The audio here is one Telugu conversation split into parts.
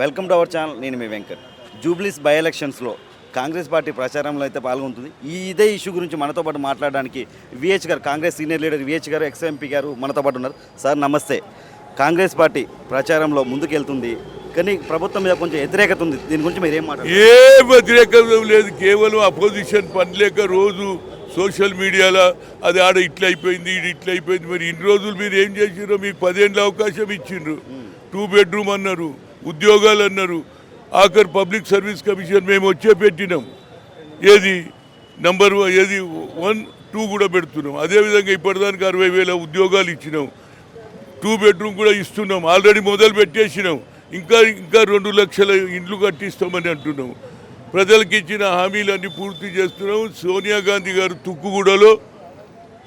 వెల్కమ్ టు అవర్ ఛానల్ నేను మీ వెంకట్. జూబ్లీస్ బై ఎలక్షన్స్లో కాంగ్రెస్ పార్టీ ప్రచారంలో అయితే పాల్గొంటుంది. ఈ ఇదే ఇష్యూ గురించి మనతో పాటు మాట్లాడడానికి విహెచ్ గారు కాంగ్రెస్ సీనియర్ లీడర్ విహెచ్ గారు ఎక్స్ ఎంపీ గారు మనతో పాటు ఉన్నారు. సార్ నమస్తే. కాంగ్రెస్ పార్టీ ప్రచారంలో ముందుకెళ్తుంది. కానీ ప్రభుత్వం మీద కొంచెం వ్యతిరేకత ఉంది. దీని గురించి మీరు ఏం మాట్లాడారు ఏ వ్యతిరేకత లేదు. కేవలం అపోజిషన్ పని లేక రోజు సోషల్ మీడియాలో అది ఆడ ఇట్లా అయిపోయింది ఇది ఇట్లా అయిపోయింది. మరి ఇన్ని రోజులు మీరు ఏం చేసిండ్రో మీకు పదేళ్ళ అవకాశం ఇచ్చిండ్రు. టూ బెడ్రూమ్ అన్నారు. ఉద్యోగాలు అన్నారు. ఆఖరి పబ్లిక్ సర్వీస్ కమిషన్ మేము వచ్చే పెట్టినాం. ఏది? నంబర్ వన్ ఏది? వన్ టూ కూడా పెడుతున్నాం. అదేవిధంగా ఇప్పటిదానికి అరవై వేల ఉద్యోగాలు ఇచ్చినాం. టూ బెడ్రూమ్ కూడా ఇస్తున్నాం. ఆల్రెడీ మొదలు పెట్టేసినాం. ఇంకా ఇంకా రెండు లక్షల ఇండ్లు కట్టిస్తామని అంటున్నాం. ప్రజలకు ఇచ్చిన హామీలన్నీ పూర్తి చేస్తున్నాం. సోనియా గాంధీ గారు తుక్కుగూడలో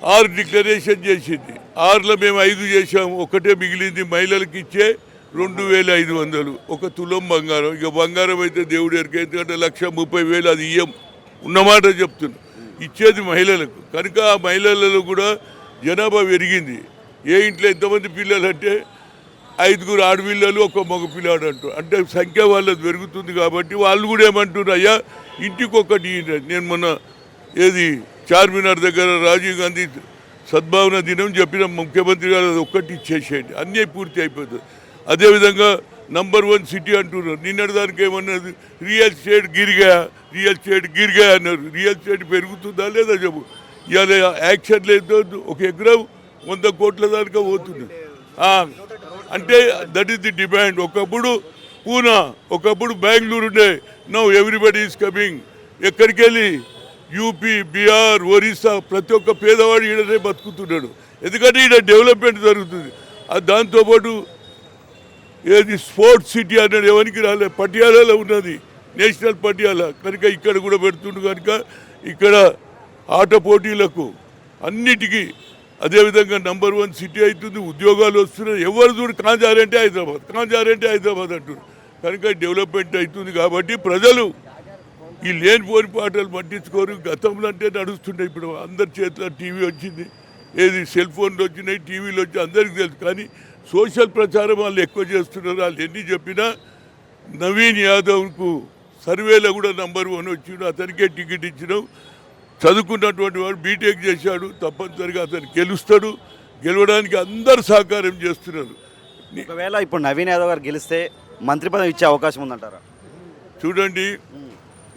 ఆరు డిక్లరేషన్ చేసింది. ఆరులో మేము ఐదు చేసాము ఒకటే మిగిలింది మహిళలకు ఇచ్చే. రెండు వేల ఐదు వందలు. ఒక తులం బంగారం. ఇక బంగారం అయితే దేవుడు ఎరిక ఎందుకంటే లక్ష ముప్పై వేలు అది ఇయ్యం. ఉన్నమాట చెప్తున్నా. ఇచ్చేది మహిళలకు. కనుక ఆ మహిళలలో కూడా జనాభా పెరిగింది. ఏ ఇంట్లో ఎంతమంది పిల్లలు అంటే ఐదుగురు ఆడపిల్లలు ఒక మగ పిల్లాడు అంటూ. అంటే సంఖ్య వాళ్ళది పెరుగుతుంది కాబట్టి వాళ్ళు కూడా ఏమంటున్నారు అయ్యా ఇంటికి ఒకటి నేను మొన్న ఏది చార్మినార్ దగ్గర రాజీవ్ గాంధీ సద్భావన దినం చెప్పిన ముఖ్యమంత్రి గారు అది ఒక్కటి ఇచ్చేసేయండి. అన్నీ పూర్తి అయిపోతుంది అదేవిధంగా నంబర్ వన్ సిటీ అంటున్నారు. నిన్నటి దానికి ఏమన్నది? రియల్ ఎస్టేట్ గిరిగా రియల్ ఎస్టేట్ గిరిగా అన్నారు. రియల్ ఎస్టేట్ పెరుగుతుందా లేదా చెప్పు. ఇవాళ యాక్షన్ లేదు. ఒక ఎకరం వంద కోట్ల దానికా పోతుంది. అంటే దట్ ఈస్ ది డిమాండ్ ఒకప్పుడు పూనా ఒకప్పుడు బెంగళూరు ఉండే. నో ఎవ్రీబడి ఈస్ కమింగ్ ఎక్కడికి వెళ్ళి? యూపీ బీహార్ ఒరిస్సా ప్రతి ఒక్క పేదవాడు ఈడనే బతుకుతున్నాడు. ఎందుకంటే ఈడ డెవలప్మెంట్ జరుగుతుంది. దాంతోపాటు ఏది స్పోర్ట్స్ సిటీ అనేది ఎవరికి రాలే పటియాలలో ఉన్నది. నేషనల్ పటియాల. కనుక ఇక్కడ కూడా పెడుతుండు కనుక ఇక్కడ ఆట పోటీలకు అన్నిటికీ అదేవిధంగా నంబర్ వన్ సిటీ అవుతుంది ఉద్యోగాలు వస్తున్నాయి. ఎవరు చూడు కాంజారంటే హైదరాబాద్ కాంజారంటే హైదరాబాద్ అంటున్నారు కనుక డెవలప్మెంట్ అవుతుంది కాబట్టి ప్రజలు ఈ లేనిపోని పాటలు పట్టించుకోరు. గతంలో అంటే నడుస్తుండే ఇప్పుడు అందరి చేతిలో టీవీ వచ్చింది. ఏది సెల్ ఫోన్లు వచ్చినాయి టీవీలు వచ్చి అందరికీ తెలుసు. కానీ సోషల్ ప్రచారం వాళ్ళు ఎక్కువ చేస్తున్నారు. వాళ్ళు ఎన్ని చెప్పినా నవీన్ యాదవ్కు సర్వేలో కూడా నంబర్ వన్ వచ్చిండు. అతనికే టికెట్ ఇచ్చినాం. చదువుకున్నటువంటి వాడు బీటెక్ చేశాడు. తప్పనిసరిగా అతను గెలుస్తాడు. గెలవడానికి అందరు సహకారం చేస్తున్నారు. ఒకవేళ ఇప్పుడు నవీన్ యాదవ్ గారు గెలిస్తే మంత్రి పదవి ఇచ్చే అవకాశం ఉందంటారా? చూడండి.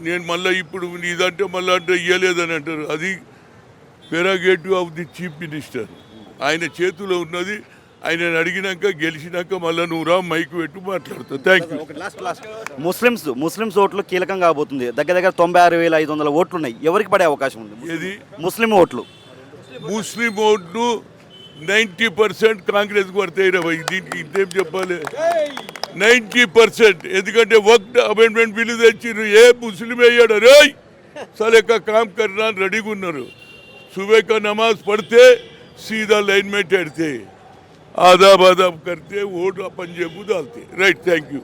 నేను మళ్ళీ ఇప్పుడు ఇదంటే మళ్ళీ అంటే ఇయ్యలేదని అంటారు. అది prerogative of the chief minister. ఆయన చేతిలో ఉన్నది. ఆయన అడిగినాక గెలిచినాక మళ్ళీ నువ్వు రా మైక్ పెట్టు మాట్లాడుతూ. థ్యాంక్ యూ ముస్లిమ్స్ ముస్లిమ్స్ ఓట్లు కీలకం కాబోతుంది. దగ్గర దగ్గర తొంభై ఆరు వేల ఐదు వందల ఓట్లు ఉన్నాయి ఎవరికి పడే అవకాశం ఉంది? ఏది? ముస్లిం ఓట్లు. ముస్లిం ఓట్లు నైంటీ పర్సెంట్ కాంగ్రెస్ పడతాయి రా దీనికి ఇంతేం చెప్పాలి? Ninety percent. ఎందుకంటే వర్క్ అపాయింట్మెంట్ బిల్లు తెచ్చిర్రు. ఏ ముస్లిం అయ్యాడు రే సలేక కామ్ కర్రా రెడీగా ఉన్నారు. సుబేక నమాజ్ పడితే సీదా లైన్మెంట్ ఎడితే आदाब आदाब करते वोट आपण को डालते राइट थैंक यू